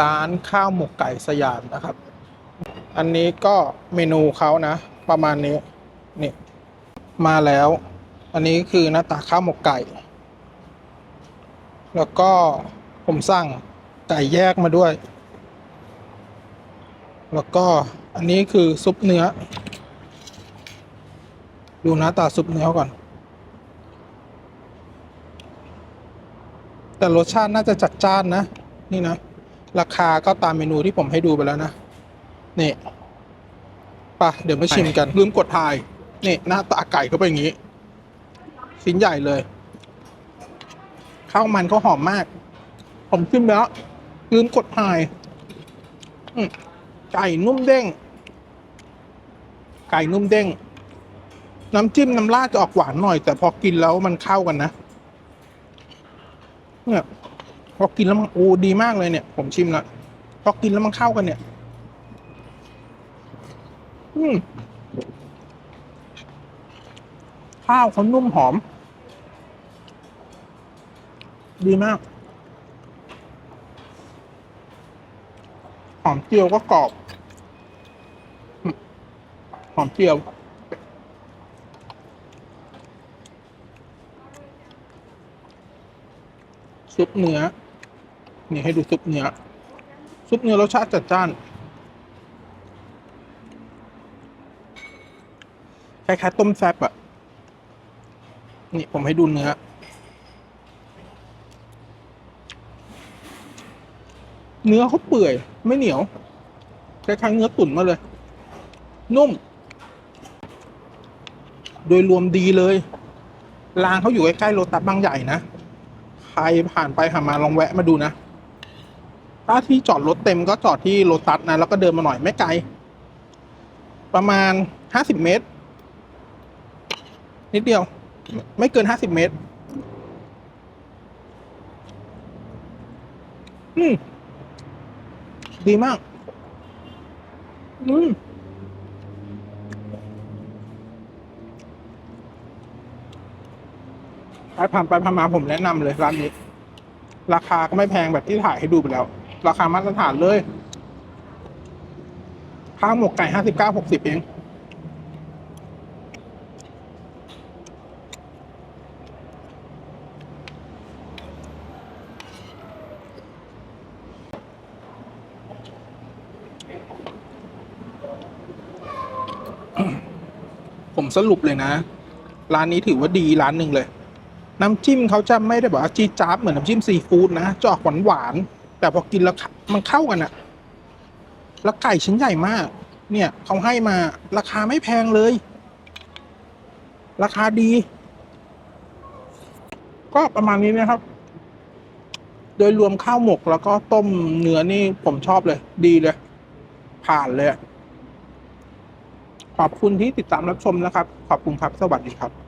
ร้านข้าวหมกไก่สยามนะครับ อันนี้ก็เมนูเขานะ ประมาณนี้นี่มาแล้ว อันนี้คือหน้าตาข้าวหมกไก่ แล้วก็ผมสั่งไก่แยกมาด้วย แล้วก็อันนี้คือซุปเนื้อ ดูหน้าตาซุปเนื้อก่อน แต่รสชาติน่าจะจัดจ้านนะ นี่นะ ราคาก็ตามเมนูที่ผมให้ดูไปแล้วนะนี่ปะเดี๋ยวมาชิมกัน ลืมกดถ่ายนี่หน้าตาไก่ก็เป็นอย่างนี้ชิ้นใหญ่เลยข้าวมันเขาหอมมาก ผมชิมแล้ว ลืมกดถ่ายอืมไก่นุ่มเด้ง ไก่นุ่มเด้ง น้ำจิ้มน้ำราดจะออกหวานหน่อย แต่พอกินแล้วมันเข้ากันนะ เนี่ย พอกินแล้วมันโอ้ดีมากเลยเนี่ย ผมชิมล้วพอกินแล้วมันเข้ากันเนี่ย อืมข้าวเขานุ่มหอม ดีมาก หอมเจียวก็กรอบ หอมเจียวซุปเนื้อ นี่ให้ดูซุปเนื้อ ซุปเนื้อรสชาติจัดจ้าน คล้ายๆต้มแซ่บอะนี่ผมให้ดูเนื้อ เนื้อเขาเปื่อย ไม่เหนียว คล้ายๆเนื้อตุ๋นมาเลย นุ่ม โดยรวมดีเลย ร้านเขาอยู่ใกล้ๆโรตัสบางใหญ่นะ ใครผ่านไปผ่านมาลองแวะมาดูนะ ถ้าที่จอดรถเต็มก็จอดที่โรตัสนะ แล้วก็เดินมาหน่อยไม่ไกล ประมาณห้าสิบเมตร นิดเดียว ไม่เกินห้าสิบเมตร อืม ดีมาก อืมใครผ่านไปผ่านมาผมแนะนำเลยร้านนี้ ราคาก็ไม่แพงแบบที่ถ่ายให้ดูไปแล้ว ราคามาตรฐานเลย ข้าวหมกไก่ห้าสิบเก้าหกสิบเอง ผมสรุปเลยนะ ร้านนี้ถือว่าดีร้านหนึ่งเลย น้ำจิ้มเขาจะไม่ได้แบบว่าจีดจ๊าบเหมือนน้ำจิ้มซีฟู้ดนะจะออกหวานหวานๆ แต่พอกินแล้วมันเข้ากันอะแล้วไก่ชิ้นใหญ่มาก เนี่ยเขาให้มาราคาไม่แพงเลย ราคาดี ก็ประมาณนี้นะครับ โดยรวมข้าวหมกแล้วก็ต้มเนื้อนี่ผมชอบเลย ดีเลย ผ่านเลย ขอบคุณที่ติดตามรับชมนะครับ ขอบคุณครับ สวัสดีครับ